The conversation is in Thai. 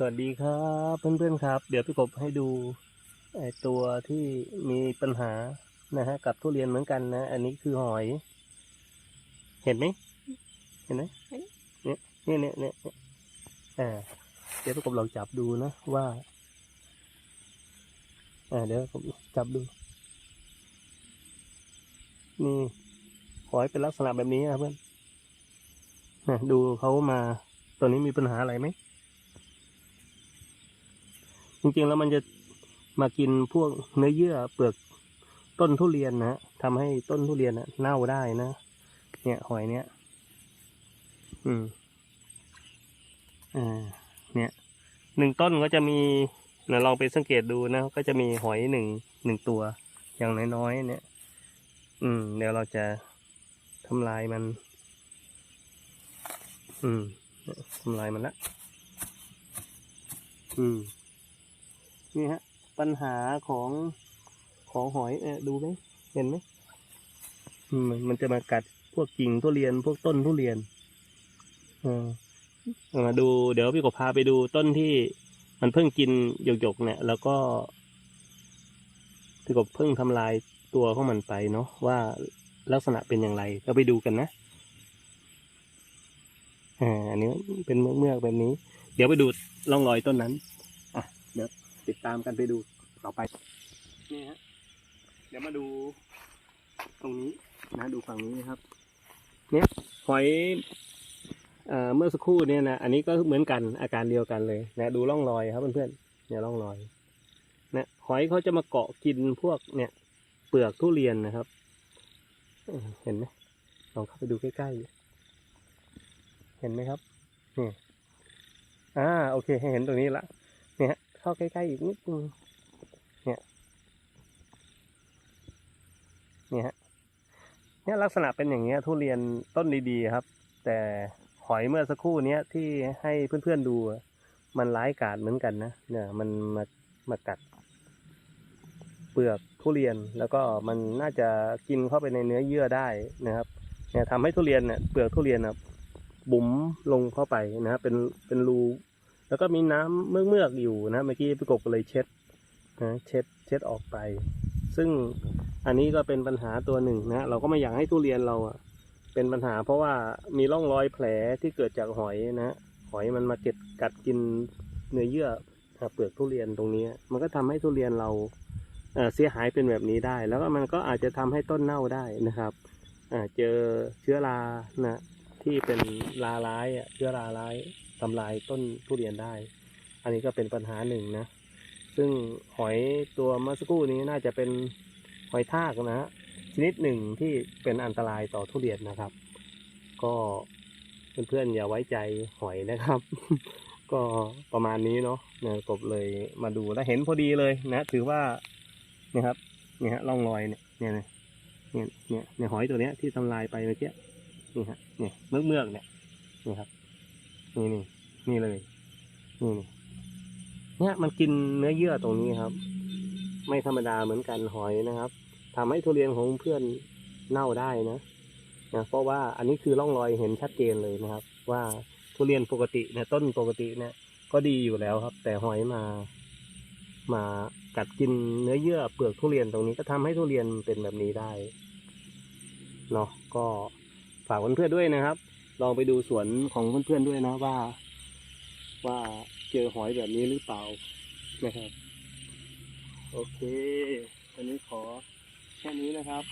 สวัสดีครับเพื่อนๆครับ เดี๋ยวพี่กบให้ดูไอตัวที่มีปัญหานะฮะกับทุเรียนเหมือนกันนะ อันนี้คือหอย เห็นไหมเห็นไหมเห็นเนี่ยเนี่ยเนี่ยเนี่ยเนี่ยอ่าเดี๋ยวพี่กบลองจับดูนะว่าอ่าเดี๋ยวผมจับดูนี่หอยเป็นลักษณะแบบนี้นะเพื่อนนะดูเขามาตัวนี้มีปัญหาอะไรไหม จริงๆแล้วมันจะมากินพวกเนื้อเยื่อเปลือกต้นทุเรียนนะทำให้ต้นทุเรียนนะเน่าได้นะ เนี่ยหอยเนี้ยอืมอ่าเนี่ยหนึ่งต้นก็จะมีนะลองไปสังเกตดูนะ ก็จะมีหอยหนึ่งหนึ่งตัวอย่างน้อยๆเนี่ย อืม เดี๋ยวเราจะทำลายมัน อืมทำลายมันละ อืม นี่ฮะ ปัญหาของของหอยเออดูไหมเห็นไหมมันจะมากัดพวกกิ่งทุเรียนพวกต้นทุเรียนออเอามาดูเดี๋ยวพี่กบพาไปดูต้นที่มันเพิ่งกินหยกๆเนี่ย แล้วก็พี่กบเพิ่งทำลายตัวของมันไปเนาะว่าลักษณะเป็นอย่างไรก็ไปดูกันนะอ่าอันนี้เป็นเมือกๆแบบนี้ เดี๋ยวไปดูร่องรอยต้นนั้น อะเดี๋ยว ติดตามกันไปดูต่อไปนี่ฮะเดี๋ยวมาดู ตรงนี้นะดูฝั่งนี้นะครับ เนี่ยหอยเอ่อเมื่อสักครู่เนี่ยนะอันนี้ก็เหมือนกันอาการเดียวกันเลยนะดูร่องรอยครับเพื่อนๆเนี่ยร่องรอยนะหอยเขาจะมาเกาะกินพวกเนี่ย เปลือกทุเรียนนะครับเออเห็นไหมลองเข้าไปดูใกล้ๆเห็นไหมครับนี่อ่าโอเคให้เห็นตรงนี้ละ เข้าใกล้ๆอีกนิดนึงเนี่ยเนี่ยฮะเนี่ยลักษณะเป็นอย่างเงี้ยทุเรียนต้นดีๆครับ แต่หอยเมื่อสักครู่เนี้ยที่ให้เพื่อนๆดู มันร้ายกาจเหมือนกันนะเนี่ยมันมามากัด เปลือกทุเรียนแล้วก็มันน่าจะกินเข้าไปในเนื้อเยื่อได้นะครับ เนี่ยทำให้ทุเรียนเนี่ยเปลือกทุเรียนนะบุ๋มลงเข้าไปนะครับเป็นเป็นรู แล้วก็มีน้ำเมือกเมือกๆอยู่นะเมื่อกี้พี่กบก็เลยเช็ดนะเช็ดเช็ดออกไป ซึ่งอันนี้ก็เป็นปัญหาตัวหนึ่งนะเราก็ไม่อยากให้ทุเรียนเราอะเป็นปัญหาเพราะว่ามีร่องรอยแผลที่เกิดจากหอยนะหอยมันมาเก็ดกัดกินเนื้อเยื่อเปลือกทุเรียนตรงนี้ มันก็ทำให้ทุเรียนเราเสียหายเป็นแบบนี้ได้ แล้วก็มันก็อาจจะทำให้ต้นเน่าได้นะครับเจอเชื้อรานะ ที่เป็นราร้ายอะเชื้อราร้ายทำลายต้นทุเรียนได้ อันนี้ก็เป็นปัญหาหนึ่งนะ ซึ่งหอยตัวมื่อสักครู่นี้น่าจะเป็นหอยทากนะฮะชนิดหนึ่งที่เป็นอันตรายต่อทุเรียนนะครับ ก็เพื่อนๆอย่าไว้ใจหอยนะครับ ก็ประมาณนี้เนาะนี่ยกบเลยมาดูแล้วเห็นพอดีเลยนะ ถือว่านี่ยครับเนี่ยฮะร่องรอยเนี่ยเนี่ยเนี่ยเนี่ยเนี่ยหอยตัวเนี้ยที่ทำลายไปเมื่อกี้ นี่ฮะนี่เมือกเมือกเนี่ยนี่ครับ นี่นี่นี่เลยนี่นี่เนี่ยมันกินเนื้อเยื่อตรงนี้ครับ ไม่ธรรมดาเหมือนกันหอยนะครับทำให้ทุเรียนของเพื่อนเน่าได้นะนะเพราะว่าอันนี้คือร่องรอยเห็นชัดเจนเลยนะครับ ว่าทุเรียนปกติเนี่ยต้นปกติเนี่ย ก็ดีอยู่แล้วครับ แต่หอยมา มากัดกินเนื้อเยื่อเปลือกทุเรียนตรงนี้ก็ทำให้ทุเรียนเป็นแบบนี้ได้เนาะก็ ฝากเพื่อนๆด้วยนะครับ ลองไปดูสวนของเพื่อนๆด้วยนะว่า ว่าเจอหอยแบบนี้หรือเปล่านะครับ โอเควันนี้ขอแค่นี้นะครับ